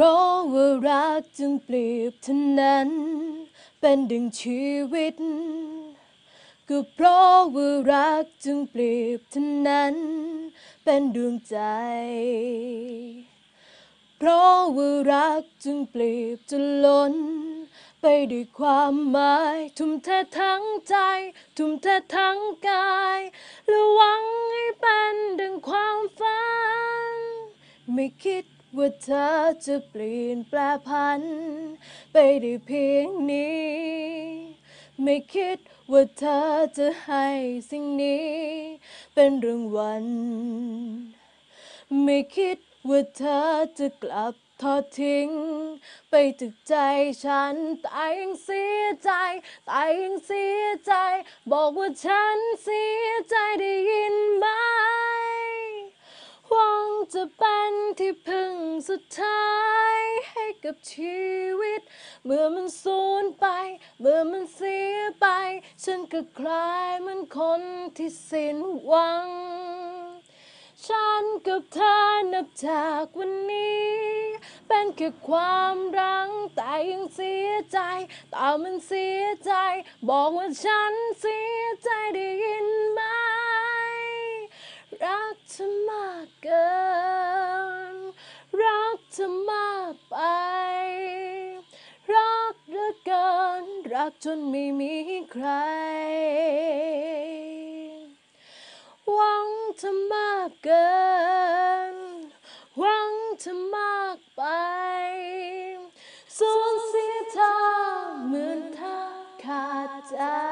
พราะว่ารักจึงเปรียบเท่านั้น เป็นดึงชีวิต ก็เพราะว่ารักจึงเปรียบเท่านั้น เป็นดวงใจ เพราะว่ารักจึงเปรียบจนล้น ไปด้วยความหมาย ทุ่มเททั้งใจ ทุ่มเททั้งกายและหวังให้เป็นดังความฝัน ไม่คิด ว่าเธอจะเปลี่ยนแปลพันไปได้เพียงนี้ ไม่คิดว่าเธอจะให้สิ่งนี้ เป็นรางวัล ไม่คิดว่าเธอจะกลับทอดทิ้ง ไปจากใจฉันต่ยังเสียใจต่ยังเสียใจ บอกว่าฉันเสียใจได้ยินไหม จะเป็นที่พึ่งสุดท้ายให้กับชีวิต เมื่อมันสูญไป เมื่อมันเสียไป ฉันก็คลายมันคนที่สิ้นหวัง ฉันกับเธอนับจากวันนี้ เป็นแค่ความรักแต่ยังเสียใจแต่มันเสียใจ บอกว่าฉันเสียใจได้ยินไหมรักเธอมากเกิน กจนไม่มีใคร หวังเธอมากเกิน หวังเธอมากไป สูญเสียเธอเหมือนเธอขาดใจ